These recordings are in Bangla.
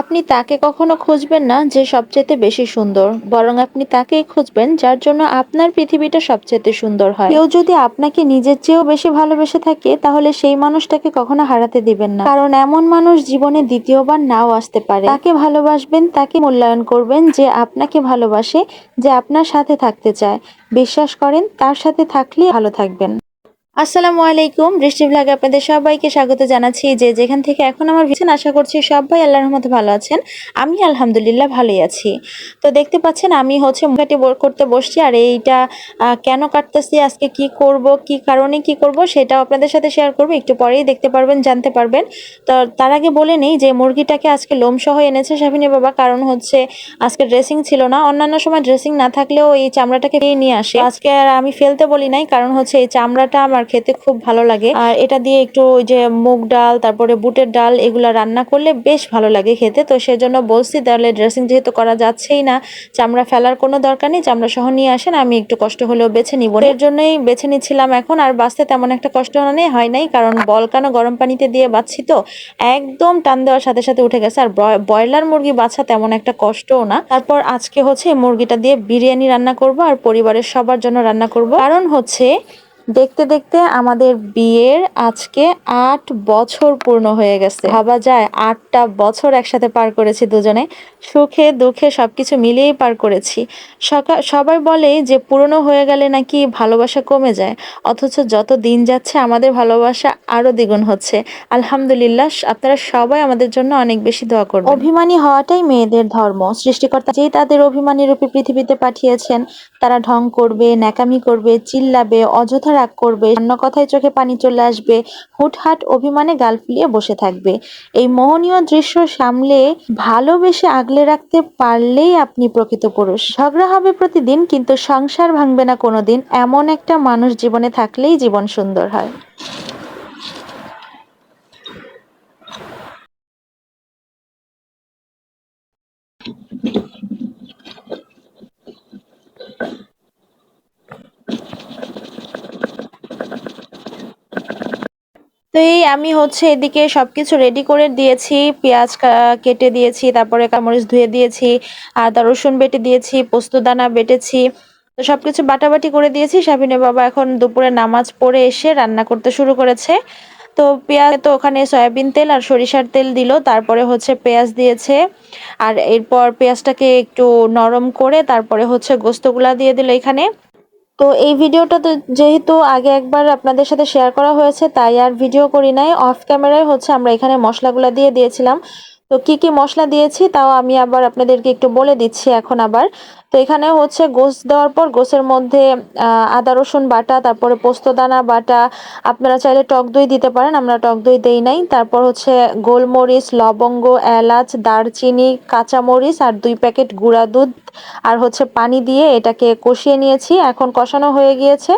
আপনি তাকে কখনো খুঁজবেন না যে সবচেয়ে বেশি সুন্দর, বরং আপনি তাকেই খুঁজবেন যার জন্য আপনার পৃথিবীটা সবচেয়ে সুন্দর হয়। কেউ যদি আপনাকে নিজের চেয়েও বেশি ভালোবেসে থাকে, তাহলে সেই মানুষটাকে কখনো হারাতে দিবেন না। কারণ এমন মানুষ জীবনে দ্বিতীয়বার নাও আসতে পারে। তাকে ভালোবাসবেন, তাকে মূল্যায়ন করবেন যে আপনাকে ভালোবাসে, যে আপনার সাথে থাকতে চায়। বিশ্বাস করেন, তার সাথে থাকলে ভালো থাকবেন। আসসালামু আলাইকুম বৃষ্টি ভ্লাগে আপনাদের সবাইকে স্বাগত জানাচ্ছি। যে যেখান থেকে এখন আমার ভিছেন আশা করছি সবাই আল্লাহর রহমতে ভালো আছেন। আমি আলহামদুলিল্লাহ ভালোই আছি। তো দেখতে পাচ্ছেন, আমি হচ্ছে মুখাটি করতে বসছি, আর এইটা কেন কাটতেছি, আজকে কি করব, কি কারণে কি করব, সেটাও আপনাদের সাথে শেয়ার করব। একটু পরেই দেখতে পারবেন, জানতে পারবেন। তো তার আগে বলে নেই যে মুরগিটাকে আজকে লোম সহ এনেছে সাবিনী বাবা, কারণ হচ্ছে আজকে ড্রেসিং ছিল না। অন্যান্য সময় ড্রেসিং না থাকলেও এই চামড়াটাকে নিয়ে আসে। আজকে আর আমি ফেলতে বলি নাই, কারণ হচ্ছে এই চামড়াটা আমার খেতে খুব ভালো লাগে। আর এটা দিয়ে একটু ওই যে মুগ ডাল, তারপরে বুটের ডাল এগুলো রান্না করলে বেশ ভালো লাগে খেতে। তো সেজন্য বলছি, তাহলে ড্রেসিং যেহেতু করা যাচ্ছেই না, চামড়া ফেলার কোনো দরকার নেই, চামড়া সহ নিয়ে আসেন, আমি একটু কষ্ট হলেও বেছে নিব। এর জন্যই বেছে নিচ্ছিলাম এখন, আর বাঁচতে তেমন একটা কষ্ট নেই হয় নাই, কারণ বলকানো গরম পানিতে দিয়ে বাঁচছি তো, একদম টান দেওয়ার সাথে সাথে উঠে গেছে। আর ব্রয়লার মুরগি বাছা তেমন একটা কষ্টও না। তারপর আজকে হচ্ছে মুরগিটা দিয়ে বিরিয়ানি রান্না করব, আর পরিবারের সবার জন্য রান্না করব। কারণ হচ্ছে দেখতে দেখতে আমাদের বিয়ের আজকে আট বছর পূর্ণ হয়ে গেছে। ভাবা যায় আটটা বছর একসাথে পার করেছি দুজনে। সুখে, দুঃখে সবকিছু মিলিয়েই পার করেছি। সবাই বলে যে পুরনো হয়ে গেলে নাকি ভালোবাসা কমে যায়। অথচ যত দিন যাচ্ছে আমাদের ভালোবাসা আরও দ্বিগুণ হচ্ছে। আলহামদুলিল্লাহ, আপনারা সবাই আমাদের জন্য অনেক বেশি দোয়া করবেন। অভিমানী হওয়াটাই মেয়েদের ধর্ম। সৃষ্টিকর্তা যেই তাদের অভিমানী রূপে পৃথিবীতে পাঠিয়েছেন, তারা ঢং করবে, ন্যাকামি করবে, চিল্লাবে, অযথা রাগ করবে অন্য কথায় চোখে পানি চলে আসবে, হুটহাট অভিমানে গাল ফুলিয়ে বসে থাকবে। এই মোহনীয় দৃশ্য সামলে ভালোবেসে আগলে রাখতে পারলেই আপনি প্রকৃত পুরুষ। ঝগড়া হবে প্রতিদিন, কিন্তু সংসার ভাঙবে না কোনোদিন। এমন একটা মানুষ জীবনে থাকলেই জীবন সুন্দর হয়। তো এই আমি হচ্ছে এদিকে সব কিছু রেডি করে দিয়েছি, পেঁয়াজ কেটে দিয়েছি, তারপরে কামরিচ ধুয়ে দিয়েছি, আদা, রসুন বেটে দিয়েছি পোস্তদানা বেটেছি। তো সব কিছু বাটাবাটি করে দিয়েছি সাবিনে বাবা এখন দুপুরে নামাজ পড়ে এসে রান্না করতে শুরু করেছে। তো পেঁয়াজ তো ওখানে সয়াবিন তেল আর সরিষার তেল দিল, তারপরে হচ্ছে পেঁয়াজ দিয়েছে। আর এরপর পেঁয়াজটাকে একটু নরম করে তারপরে হচ্ছে গোস্তগুলা দিয়ে দিল এখানে। তো এই ভিডিওটা তো যেহেতু আগে একবার আপনাদের সাথে শেয়ার করা হয়েছে, তাই আর ভিডিও করি নাই। অফ ক্যামেরায় হচ্ছে আমরা এখানে মশলাগুলো দিয়ে দিয়েছিলাম। তো কি কি মশলা দিয়েছি তাও আমি আবার আপনাদেরকে একটু বলে দিচ্ছি এখন আবার। তো এখানে হচ্ছে গোস দেওয়ার পর গোসের মধ্যে আদা, রসুন বাটা, তারপরে পোস্তদানা বাটা, আপনারা চাইলে টক দই দিতে পারেন, আমরা টক দই দেই নাই। তারপর হচ্ছে গোলমরিচ, লবঙ্গ, এলাচ, দারচিনি, কাঁচামরিচ আর দুই প্যাকেট গুঁড়া দুধ আর হচ্ছে পানি দিয়ে এটাকে কষিয়ে নিয়েছি। এখন কষানো হয়ে গিয়েছে।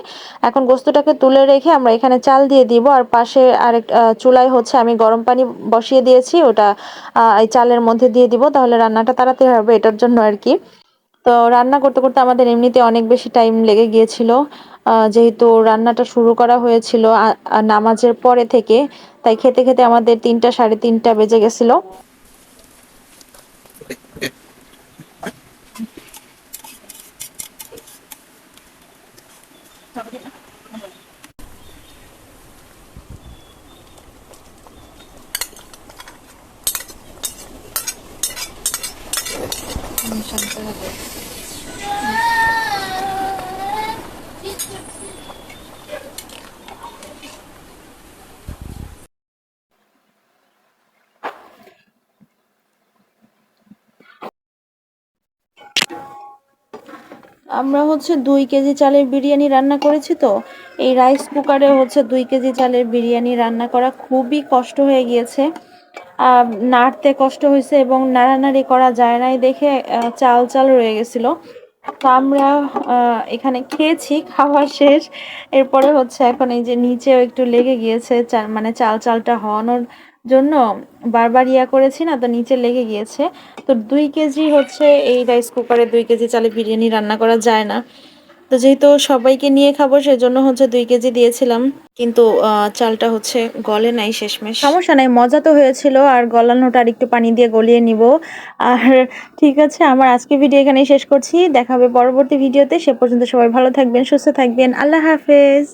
এখন গোস্তটাকে তুলে রেখে আমরা এখানে চাল দিয়ে দিব। আর পাশে আরেক চুলায় হচ্ছে আমি গরম পানি বসিয়ে দিয়েছি। ওটা এই চালের মধ্যে দিয়ে দিব। তাহলে রান্নাটা তাড়াতাড়ি হবে এটার জন্য আর কি। তো রান্না করতে করতে আমাদের এমনিতে অনেক বেশি টাইম লেগে গিয়েছিল। যেহেতু রান্নাটা শুরু করা হয়েছিল নামাজের পরে থেকে। তাই খেতে খেতে আমাদের তিনটা, সাড়ে তিনটা বেজে গেছিল। Ini 个 আমরা হচ্ছে দুই কেজি চালের বিরিয়ানি রান্না করেছি তো। এই রাইস কুকারে হচ্ছে দুই কেজি চালের বিরিয়ানি রান্না করা খুবই কষ্ট হয়ে গিয়েছে। নাড়তে কষ্ট হয়েছে এবং নাড়ানাড়ি করা যায় নাই দেখে চাল চাল রয়ে গেছিল। তো আমরা এখানে খেয়েছি, খাওয়া শেষ। এরপরে হচ্ছে এখন এই যে নিচেও একটু লেগে গিয়েছে মানে চাল চালটা হওয়ানোর জন্য বারবার ইয়া করেছি না, তো নিচে লেগে গিয়েছে। তো দুই কেজি হচ্ছে এই রাইস কুকারে দুই কেজি চালে বিরিয়ানি রান্না করা যায় না। তো যেহেতু সবাইকে নিয়ে খাব, সেজন্য হচ্ছে দুই কেজি দিয়েছিলাম। কিন্তু চালটা হচ্ছে গলে নাই শেষমেশ। সমস্যা নাই, মজা তো হয়েছিল। আর গলানোটা আর একটু পানি দিয়ে গলিয়ে নিব। আর ঠিক আছে, আমার আজকে ভিডিও এখানেই শেষ করছি। দেখা হবে পরবর্তী ভিডিওতে। সে পর্যন্ত সবাই ভালো থাকবেন, সুস্থ থাকবেন। আল্লাহ হাফেজ।